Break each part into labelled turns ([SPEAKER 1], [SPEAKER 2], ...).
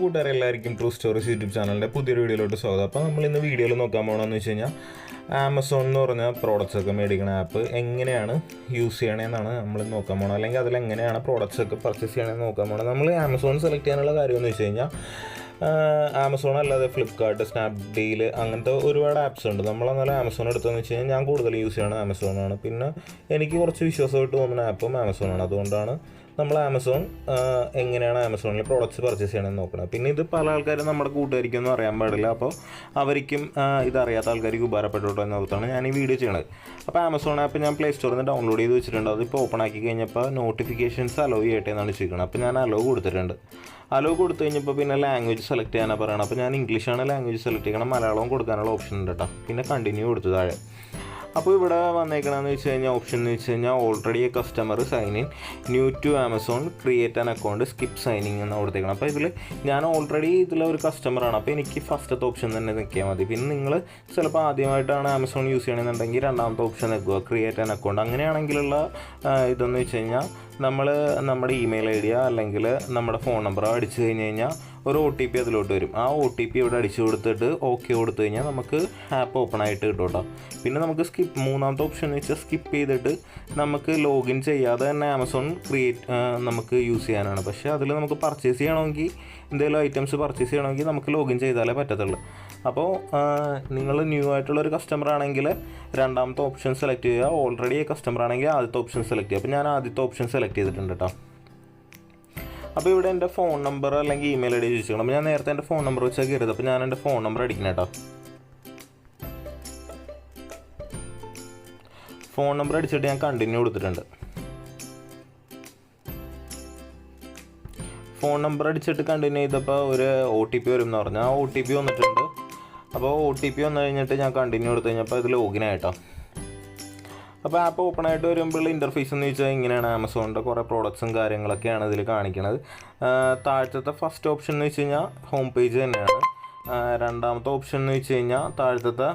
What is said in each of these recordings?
[SPEAKER 1] കൂട്ടുകാരെ എല്ലാവർക്കും true stories YouTube ചാനലിന്റെ പുതിയൊരു വീഡിയോയിലോട്ട് സ്വാഗതം. അപ്പോൾ നമ്മൾ ഇന്ന് വീഡിയോയിൽ നോക്കാൻ പോകണമെന്ന് വെച്ച് കഴിഞ്ഞാൽ ആമസോൺ എന്ന് പറഞ്ഞ പ്രോഡക്റ്റ്സ് ഒക്കെ മേടിക്കുന്ന ആപ്പ് എങ്ങനെയാണ് യൂസ് ചെയ്യണമെന്നാണ് നമ്മൾ നോക്കാൻ പോകണം അല്ലെങ്കിൽ അതിൽ എങ്ങനെയാണ് ഒക്കെ പർച്ചേസ് ചെയ്യണമെന്ന് നോക്കാൻ പോകണം നമ്മൾ ആമസോൺ സെലക്ട് ചെയ്യാനുള്ള കാര്യം എന്ന് വെച്ച് കഴിഞ്ഞാൽ ആമസോൺ അല്ലാതെ ഫ്ലിപ്കാർട്ട് സ്നാപ്ഡീൽ അങ്ങനത്തെ ഒരുപാട് ആപ്സ് ഉണ്ട്. നമ്മൾ എന്നാലും ആമസോൺ എടുത്തതെന്ന് വെച്ച് കഴിഞ്ഞാൽ ഞാൻ കൂടുതൽ യൂസ് ചെയ്യണത് ആമസോണാണ് പിന്നെ എനിക്ക് കുറച്ച് വിശ്വാസമായിട്ട് തോന്നുന്ന ആപ്പും ആമസോണാണ് അതുകൊണ്ടാണ് നമ്മൾ ആമസോൺ എങ്ങനെയാണ് ആമസോണിൽ പ്രോഡക്റ്റ്സ് പർച്ചേസ് ചെയ്യണമെന്ന് നോക്കണം. പിന്നെ ഇത് പല ആൾക്കാരും നമ്മുടെ കൂട്ടുകാരിക്കൊന്നും അറിയാൻ പാടില്ല. അപ്പോൾ അവർക്കും ഇതറിയാത്ത ആൾക്കാർക്ക് ഉപകാരപ്പെട്ടോട്ടോ എന്നോർത്താണ് ഞാൻ ഈ വീഡിയോ ചെയ്യണത്. അപ്പോൾ ആമസോൺ ആപ്പ് ഞാൻ പ്ലേ സ്റ്റോറിൽ നിന്ന് ഡൗൺലോഡ് ചെയ്ത് വെച്ചിട്ടുണ്ട്. അതിപ്പോൾ ഓപ്പൺ ആക്കി കഴിഞ്ഞപ്പോൾ നോട്ടിഫിക്കേഷൻസ് അലോ ചെയ്യട്ടെ എന്നാണ് ചോദിക്കുന്നത് അപ്പോൾ ഞാൻ അലോ കൊടുത്തിട്ടുണ്ട്. അലോ കൊടുത്തു കഴിഞ്ഞപ്പോൾ പിന്നെ ലാംഗ്വേജ് സെലക്ട് ചെയ്യാനാണ് പറയണം അപ്പോൾ ഞാൻ ഇംഗ്ലീഷാണ് ലാംഗ്വേജ് സെലക്ട് ചെയ്യണം. മലയാളവും കൊടുക്കാനുള്ള ഓപ്ഷൻ ഉണ്ട് കേട്ടോ പിന്നെ കണ്ടിന്യൂ കൊടുത്തു താഴെ. അപ്പോൾ ഇവിടെ വന്നേക്കണമെന്ന് വെച്ച് കഴിഞ്ഞാൽ ഓപ്ഷൻ എന്ന് വെച്ച് കഴിഞ്ഞാൽ already customer sign in new to Amazon create an account skip signing എന്ന് കൊടുത്തേക്കണം. അപ്പോൾ ഇതിൽ ഞാൻ ഓൾറെഡി ഇതിലെ ഒരു കസ്റ്റമറാണ് അപ്പോൾ എനിക്ക് ഫസ്റ്റത്തെ ഓപ്ഷൻ തന്നെ നിൽക്കിയാൽ മതി. പിന്നെ നിങ്ങൾ ചിലപ്പോൾ ആദ്യമായിട്ടാണ് ആമസോൺ യൂസ് ചെയ്യണമെന്നുണ്ടെങ്കിൽ രണ്ടാമത്തെ ഓപ്ഷൻ നിൽക്കുക. ക്രിയേറ്റ് ആൻ അക്കൗണ്ട് അങ്ങനെയാണെങ്കിലുള്ള ഇതെന്ന് വെച്ച് കഴിഞ്ഞാൽ നമ്മൾ നമ്മുടെ ഇമെയിൽ ഐ ഡിയോ അല്ലെങ്കിൽ നമ്മുടെ ഫോൺ നമ്പറോ അടിച്ചു കഴിഞ്ഞ് കഴിഞ്ഞാൽ ഒരു ഒ ടി പി അതിലോട്ട് വരും. ആ ഒ ടി പി ഇവിടെ അടിച്ചു കൊടുത്തിട്ട് ഓക്കെ കൊടുത്തു കഴിഞ്ഞാൽ നമുക്ക് ആപ്പ് ഓപ്പൺ ആയിട്ട് കിട്ടും കേട്ടോ. പിന്നെ നമുക്ക് സ്കിപ്പ് മൂന്നാമത്തെ ഓപ്ഷൻ എന്ന് വെച്ചാൽ സ്കിപ്പ് ചെയ്തിട്ട് നമുക്ക് ലോഗിൻ ചെയ്യാതെ തന്നെ ആമസോൺ ക്രിയേറ്റ് നമുക്ക് യൂസ് ചെയ്യാനാണ്. പക്ഷേ അതിൽ നമുക്ക് പർച്ചേസ് ചെയ്യണമെങ്കിൽ എന്തെങ്കിലും ഐറ്റംസ് പർച്ചേസ് ചെയ്യണമെങ്കിൽ നമുക്ക് ലോഗിൻ ചെയ്താലേ പറ്റത്തുള്ളൂ. അപ്പോൾ നിങ്ങൾ ന്യൂ ആയിട്ടുള്ള ഒരു കസ്റ്റമർ ആണെങ്കിൽ രണ്ടാമത്തെ ഓപ്ഷൻ സെലക്ട് ചെയ്യുക. ഓൾറെഡി കസ്റ്റമർ ആണെങ്കിൽ ആദ്യത്തെ ഓപ്ഷൻ സെലക്ട് ചെയ്യുക. അപ്പോൾ ഞാൻ ആദ്യത്തെ ഓപ്ഷൻ സെലക്ട് ചെയ്തിട്ടുണ്ട് കേട്ടോ അപ്പോൾ ഇവിടെ എന്റെ ഫോൺ നമ്പർ അല്ലെങ്കിൽ ഇമെയിൽ ഐ ഡി ചോദിച്ചിരിക്കണം അപ്പോൾ ഞാൻ നേരത്തെ എന്റെ ഫോൺ നമ്പർ വെച്ചാൽ കയറിയത് അപ്പോൾ ഞാൻ എന്റെ ഫോൺ നമ്പർ അടിക്കണം കേട്ടോ ഫോൺ നമ്പർ അടിച്ചിട്ട് ഞാൻ കണ്ടിന്യൂ കൊടുത്തിട്ടുണ്ട്. ഫോൺ നമ്പർ അടിച്ചിട്ട് കണ്ടിന്യൂ ചെയ്തപ്പോൾ ഒരു ഒ ടി പി വരും എന്ന് പറഞ്ഞാൽ ഒ ടി പി വന്നിട്ടുണ്ട്. അപ്പോൾ ഒ ടി പി വന്നു കഴിഞ്ഞിട്ട് ഞാൻ കണ്ടിന്യൂ കൊടുത്തു കഴിഞ്ഞപ്പോൾ ഇത് ലോഗിൻ ആയിട്ടോ അപ്പോൾ ആപ്പ് ഓപ്പൺ ആയിട്ട് വരുമ്പോൾ ഇന്റർഫേസ് എന്ന് വെച്ചാൽ ഇങ്ങനെയാണ് ആമസോണിന്റെ കുറേ പ്രോഡക്ട്സും കാര്യങ്ങളൊക്കെയാണ് ഇതിൽ കാണിക്കുന്നത് താഴത്തെ ഫസ്റ്റ് ഓപ്ഷൻ എന്ന് വെച്ച് കഴിഞ്ഞാൽ ഹോം പേജ് തന്നെയാണ്. രണ്ടാമത്തെ ഓപ്ഷൻ എന്ന് വെച്ച് കഴിഞ്ഞാൽ താഴത്തെ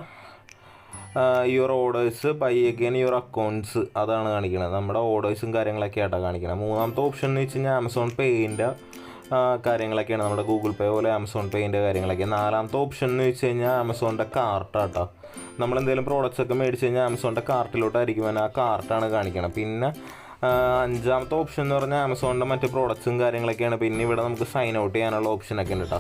[SPEAKER 1] your orders buy again your accounts അതാണ് കാണിക്കുന്നത് നമ്മുടെ ഓർഡേഴ്സും കാര്യങ്ങളൊക്കെ ആയിട്ടാണ് കാണിക്കുന്നത് മൂന്നാമത്തെ ഓപ്ഷൻ എന്ന് വെച്ച് കഴിഞ്ഞാൽ ആമസോൺ പേയിന്റെ കാര്യങ്ങളൊക്കെയാണ് നമ്മുടെ ഗൂഗിൾ പേ പോലെ ആമസോൺ പേയിന്റെ കാര്യങ്ങളൊക്കെ. നാലാമത്തെ ഓപ്ഷൻ എന്ന് വെച്ച് കഴിഞ്ഞാൽ ആമസോണിന്റെ കാർട്ടാട്ടോ നമ്മൾ എന്തെങ്കിലും പ്രോഡക്റ്റ്സ് ഒക്കെ മേടിച്ച് കഴിഞ്ഞാൽ ആമസോണിന്റെ കാർട്ടിലോട്ടായിരിക്കും ആ കാർട്ടാണ് കാണിക്കണം പിന്നെ അഞ്ചാമത്തെ ഓപ്ഷൻ എന്ന് പറഞ്ഞാൽ ആമസോണിന്റെ മറ്റ് പ്രോഡക്ട്സും കാര്യങ്ങളൊക്കെയാണ്. പിന്നെ ഇവിടെ നമുക്ക് സൈൻ ഔട്ട് ചെയ്യാനുള്ള ഓപ്ഷനൊക്കെ ഉണ്ട് കേട്ടോ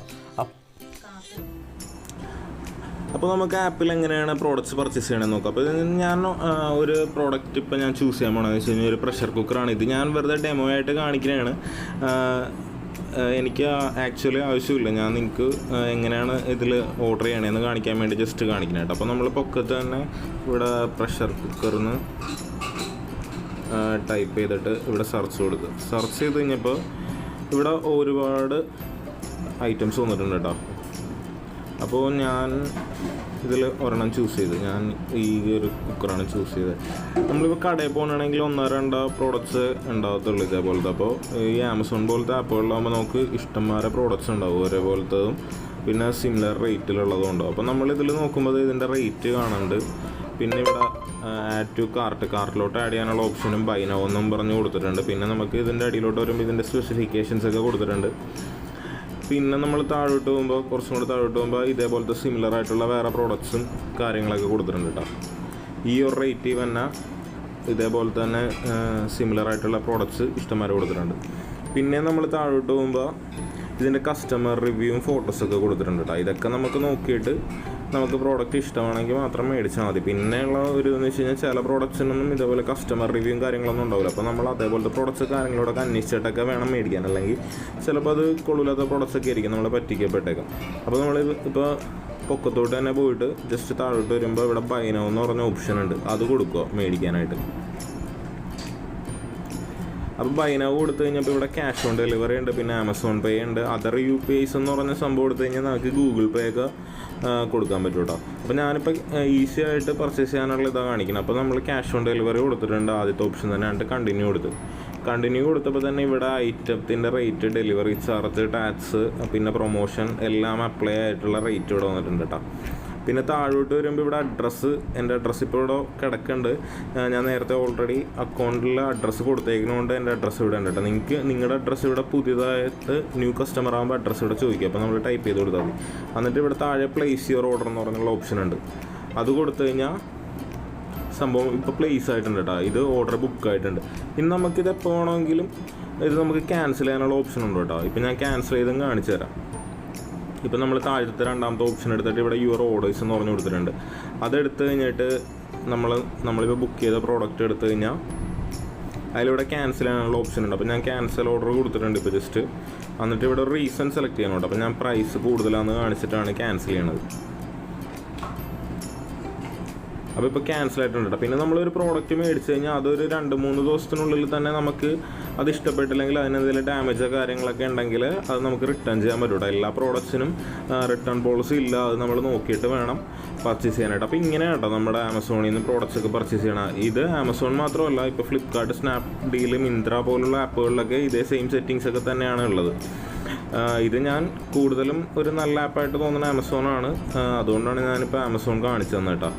[SPEAKER 1] അപ്പോൾ നമുക്ക് ആപ്പിൽ എങ്ങനെയാണ് പ്രോഡക്റ്റ്സ് പർച്ചേസ് ചെയ്യണമെന്ന് നോക്കാം. അപ്പോൾ ഞാൻ ഒരു പ്രോഡക്റ്റ് ഇപ്പോൾ ഞാൻ ചൂസ് ചെയ്യാൻ പോകണമെന്ന് വെച്ച് കഴിഞ്ഞാൽ ഒരു പ്രഷർ കുക്കറാണ് ഇത് ഞാൻ വെറുതെ ഡെമോ ആയിട്ട് ആ, എനിക്ക് ആക്ച്വലി ആവശ്യമില്ല. ഞാൻ നിങ്ങൾക്ക് എങ്ങനെയാണ് ഇതിൽ ഓർഡർ ചെയ്യണതെന്ന് കാണിക്കാൻ വേണ്ടി ജസ്റ്റ് കാണിക്കുന്നത് അപ്പോൾ നമ്മൾ പൊക്കത്ത് തന്നെ ഇവിടെ പ്രഷർ കുക്കറിന്ന് ടൈപ്പ് ചെയ്തിട്ട് ഇവിടെ സെർച്ച് കൊടുക്കുക സെർച്ച് ചെയ്ത് കഴിഞ്ഞപ്പോൾ ഇവിടെ ഒരുപാട് ഐറ്റംസ് വന്നിട്ടുണ്ട് കേട്ടോ അപ്പോൾ ഞാൻ ഇതിൽ ഒരെണ്ണം ചൂസ് ചെയ്ത്. ഞാൻ ഈ ഒരു കുക്കറാണ് ചൂസ് ചെയ്തത്. നമ്മളിപ്പോൾ കടയിൽ പോകണമെങ്കിൽ ഒന്നോ രണ്ടോ പ്രോഡക്റ്റ്സ് ഉണ്ടാകത്തുള്ളൂ ഇതേപോലത്തെ. അപ്പോൾ ഈ ആമസോൺ പോലത്തെ ആപ്പുകളിലാകുമ്പോൾ നമുക്ക് ഇഷ്ടംമാരെ പ്രോഡക്റ്റ്സ് ഉണ്ടാവും ഒരേപോലത്തതും. പിന്നെ സിമിലർ റേറ്റിലുള്ളതും ഉണ്ടാവും. അപ്പോൾ നമ്മളിതിൽ നോക്കുമ്പോൾ ഇതിന്റെ റേറ്റ് കാണുന്നുണ്ട് പിന്നെ ഇവിടെ ആഡ് ടു കാർട്ട് കാർട്ടിലോട്ട് ആഡ് ചെയ്യാനുള്ള ഓപ്ഷനും ബൈനോ എന്നും പറഞ്ഞ് കൊടുത്തിട്ടുണ്ട്. പിന്നെ നമുക്ക് ഇതിന്റെ അടിയിലോട്ട് വരുമ്പോൾ ഇതിന്റെ സ്പെസിഫിക്കേഷൻസ് ഒക്കെ കൊടുത്തിട്ടുണ്ട്. പിന്നെ നമ്മൾ താഴോട്ട് പോകുമ്പോൾ കുറച്ചും കൂടി താഴോട്ട് പോകുമ്പോൾ ഇതേപോലത്തെ സിമിലർ ആയിട്ടുള്ള വേറെ പ്രോഡക്ട്സും കാര്യങ്ങളൊക്കെ കൊടുത്തിട്ടുണ്ട് കേട്ടോ ഈ ഒരു റേറ്റ് തന്നെ ഇതേപോലെ തന്നെ സിമിലർ ആയിട്ടുള്ള പ്രോഡക്ട്സ് ഇഷ്ടംമാരെ കൊടുത്തിട്ടുണ്ട്. പിന്നെ നമ്മൾ താഴോട്ട് പോകുമ്പോൾ ഇതിന്റെ കസ്റ്റമർ റിവ്യൂവും ഫോട്ടോസൊക്കെ കൊടുത്തിട്ടുണ്ട് കേട്ടോ ഇതൊക്കെ നമുക്ക് നോക്കിയിട്ട് നമുക്ക് പ്രോഡക്റ്റ് ഇഷ്ടമാണെങ്കിൽ മാത്രം മേടിച്ചാൽ മതി. പിന്നെയുള്ള ഒരു എന്ന് വെച്ച് കഴിഞ്ഞാൽ ചില പ്രോഡക്റ്റ്സിനൊന്നും ഇതേപോലെ കസ്റ്റമർ റിവ്യൂവും കാര്യങ്ങളൊന്നും ഉണ്ടാവില്ല അപ്പോൾ നമ്മൾ അതേപോലത്തെ പ്രോഡക്റ്റ്സ് കാര്യങ്ങളോടൊക്കെ അന്വേഷിച്ചിട്ടൊക്കെ വേണം മേടിക്കാൻ. അല്ലെങ്കിൽ ചിലപ്പോൾ അത് കൊള്ളില്ലാത്ത പ്രോഡക്റ്റ്സ് ഒക്കെ ആയിരിക്കും നമ്മളെ പറ്റിക്കപ്പെട്ടേക്കാം. അപ്പോൾ നമ്മൾ ഇപ്പോൾ പൊക്കത്തോട്ട് തന്നെ പോയിട്ട് ജസ്റ്റ് താഴോട്ട് വരുമ്പോൾ ഇവിടെ ബൈനോ എന്ന് പറഞ്ഞ ഓപ്ഷൻ ഉണ്ട്. അത് കൊടുക്കുക മേടിക്കാനായിട്ട്. അപ്പോൾ ബൈനോ കൊടുത്തു കഴിഞ്ഞപ്പോൾ ഇവിടെ ക്യാഷ് ഓൺ ഡെലിവറി ഉണ്ട് പിന്നെ ആമസോൺ പേ ഉണ്ട് അതർ യു പി ഐസ് എന്ന് പറഞ്ഞ സംഭവം കൊടുത്തു കഴിഞ്ഞാൽ നമുക്ക് ഗൂഗിൾ പേ ഒക്കെ കൊടുക്കാൻ പറ്റും കേട്ടോ അപ്പോൾ ഞാനിപ്പോൾ ഈസി ആയിട്ട് പർച്ചേസ് ചെയ്യാനുള്ള ഇതാണ് കാണിക്കുന്നത് അപ്പോൾ നമ്മൾ ക്യാഷ് ഓൺ ഡെലിവറി കൊടുത്തിട്ടുണ്ട്. ആദ്യത്തെ ഓപ്ഷൻ തന്നെയാണ് കണ്ടിന്യൂ കൊടുത്ത്. കണ്ടിന്യൂ കൊടുത്തപ്പോൾ തന്നെ ഇവിടെ ഐറ്റത്തിന്റെ റേറ്റ് ഡെലിവറി ചാർജ് ടാക്സ് പിന്നെ പ്രൊമോഷൻ എല്ലാം അപ്ലൈ ആയിട്ടുള്ള റേറ്റ് ഇവിടെ വന്നിട്ടുണ്ട് കേട്ടോ പിന്നെ താഴോട്ട് വരുമ്പോൾ ഇവിടെ അഡ്രസ്സ് എന്റെ അഡ്രസ്സ് ഇപ്പോൾ ഇവിടെ കിടക്കുന്നുണ്ട്. ഞാൻ നേരത്തെ ഓൾറെഡി അക്കൗണ്ടിൽ അഡ്രസ്സ് കൊടുത്തേക്കുന്നതുകൊണ്ട് എന്റെ അഡ്രസ്സ് ഇവിടെ ഉണ്ട് കേട്ടോ. നിങ്ങൾക്ക് നിങ്ങളുടെ അഡ്രസ്സ് ഇവിടെ പുതിയതായിട്ട് ന്യൂ കസ്റ്റമർ ആകുമ്പോൾ അഡ്രസ്സ് ഇവിടെ ചോദിക്കും. അപ്പോൾ നമ്മൾ ടൈപ്പ് ചെയ്ത് കൊടുത്താൽ മതി. എന്നിട്ട് ഇവിടെ താഴെ പ്ലേസ് യുവർ ഓർഡർ എന്ന് പറഞ്ഞുള്ള ഓപ്ഷൻ ഉണ്ട്. അത് കൊടുത്തു കഴിഞ്ഞാൽ സംഭവം ഇപ്പോൾ പ്ലേസ് ആയിട്ടുണ്ട് കേട്ടോ. ഇത് ഓർഡർ ബുക്ക് ആയിട്ടുണ്ട്. ഇനി നമുക്കിത് എപ്പോൾ വേണമെങ്കിലും ഇത് നമുക്ക് ക്യാൻസൽ ചെയ്യാനുള്ള ഓപ്ഷൻ ഉണ്ട് കേട്ടോ. ഇപ്പം ഞാൻ ക്യാൻസൽ ചെയ്തും കാണിച്ചു തരാം. ഇപ്പം നമ്മൾ താഴത്തെ രണ്ടാമത്തെ ഓപ്ഷൻ എടുത്തിട്ട് ഇവിടെ യുവർ ഓർഡേഴ്സ് എന്ന് പറഞ്ഞു കൊടുത്തിട്ടുണ്ട്. അതെടുത്ത് കഴിഞ്ഞിട്ട് നമ്മൾ നമ്മളിപ്പോൾ ബുക്ക് ചെയ്ത പ്രോഡക്റ്റ് എടുത്തു കഴിഞ്ഞാൽ അതിലിവിടെ ക്യാൻസൽ ചെയ്യാനുള്ള ഓപ്ഷൻ ഉണ്ട്. അപ്പോൾ ഞാൻ ക്യാൻസൽ ഓർഡർ കൊടുത്തിട്ടുണ്ട് ഇപ്പോൾ ജസ്റ്റ് എന്നിട്ട് ഇവിടെ റീസൺ സെലക്ട് ചെയ്യണം കേട്ടോ. അപ്പോൾ ഞാൻ പ്രൈസ് കൂടുതലാണെന്ന് കാണിച്ചിട്ടാണ് ക്യാൻസൽ ചെയ്യണത്. അപ്പോൾ ഇപ്പോൾ ക്യാൻസൽ ആയിട്ടുണ്ട് പിന്നെ നമ്മളൊരു പ്രോഡക്റ്റ് മേടിച്ച് കഴിഞ്ഞാൽ അതൊരു രണ്ട് മൂന്ന് ദിവസത്തിനുള്ളിൽ തന്നെ നമുക്ക് അത് ഇഷ്ടപ്പെട്ടില്ലെങ്കിൽ അതിനെന്തെങ്കിലും ഡാമേജോ കാര്യങ്ങളൊക്കെ ഉണ്ടെങ്കിൽ അത് നമുക്ക് റിട്ടേൺ ചെയ്യാൻ പറ്റും കേട്ടോ എല്ലാ പ്രോഡക്റ്റ്സിനും റിട്ടേൺ പോളിസി ഇല്ല. അത് നമ്മൾ നോക്കിയിട്ട് വേണം പർച്ചേസ് ചെയ്യാനായിട്ട്. അപ്പോൾ ഇങ്ങനെ കേട്ടോ നമ്മുടെ ആമസോണിൽ നിന്ന് പ്രോഡക്റ്റ്സ് ഒക്കെ പർച്ചേസ് ചെയ്യണം. ഇത് ആമസോൺ മാത്രമല്ല ഇപ്പോൾ ഫ്ലിപ്കാർട്ട് സ്നാപ്ഡീൽ മിന്ത്ര പോലുള്ള ആപ്പുകളിലൊക്കെ ഇതേ സെയിം സെറ്റിങ്സ് ഒക്കെ തന്നെയാണ് ഉള്ളത്. ഇത് ഞാൻ കൂടുതലും ഒരു നല്ല ആപ്പായിട്ട് തോന്നുന്ന ആമസോണാണ് അതുകൊണ്ടാണ് ഞാനിപ്പോൾ ആമസോൺ കാണിച്ചു തന്നെ കേട്ടോ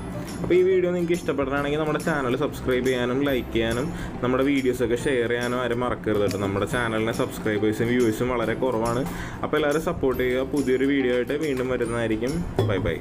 [SPEAKER 1] അപ്പോൾ ഈ വീഡിയോ നിങ്ങൾക്ക് ഇഷ്ടപ്പെടുകയാണെങ്കിൽ നമ്മുടെ ചാനൽ സബ്സ്ക്രൈബ് ചെയ്യാനും ലൈക്ക് ചെയ്യാനും നമ്മുടെ വീഡിയോസൊക്കെ ഷെയർ ചെയ്യാനും ആരും മറക്കരുത് കേട്ടോ. നമ്മുടെ ചാനലിനെ സബ്സ്ക്രൈബേഴ്സും വ്യൂവേഴ്സും വളരെ കുറവാണ്. അപ്പോൾ എല്ലാവരും സപ്പോർട്ട് ചെയ്യുക. പുതിയൊരു വീഡിയോ ആയിട്ട് വീണ്ടും വരുന്നതായിരിക്കും. Bye bye